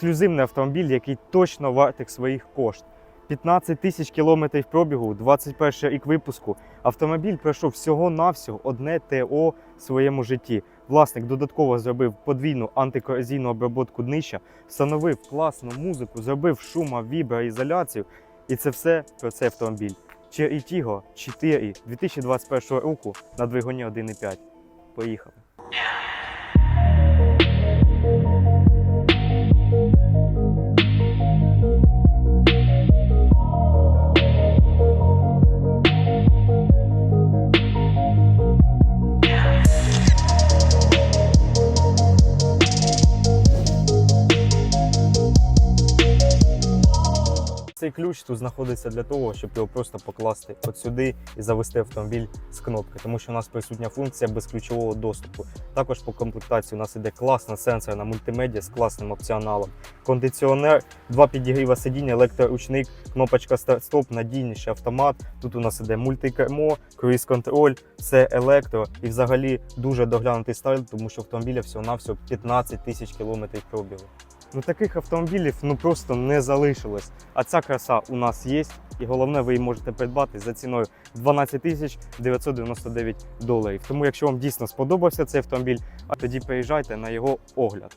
ексклюзивний автомобіль, який точно вартих своїх кошт. 15 тисяч кілометрів пробігу, 21 рік випуску. Автомобіль пройшов всього-навсього одне ТО в своєму житті. Власник додатково зробив подвійну антикорозійну обробку днища, встановив класну музику, зробив шума, віброізоляцію. І це все про цей автомобіль. Cherry Tiggo 4 2021 року на двигуні 1.5. Поїхали. Цей ключ тут знаходиться для того, щоб його просто покласти от сюди і завести автомобіль з кнопки, тому що у нас присутня функція безключового доступу. Також по комплектації у нас іде класна сенсорна мультимедіа з класним опціоналом. Кондиціонер, два підігріва сидіння, електроручник, кнопочка старт-стоп, надійніший автомат. Тут у нас іде мультикермо, круїз-контроль, все електро і взагалі дуже доглянутий стайл, тому що автомобіля всього-навсього 15 тисяч кілометрів пробігу. Ну таких автомобілів ну просто не залишилось. А ця краса у нас є, і головне, ви її можете придбати за ціною 12 тисяч 999 доларів. Тому, якщо вам дійсно сподобався цей автомобіль, а тоді приїжджайте на його огляд.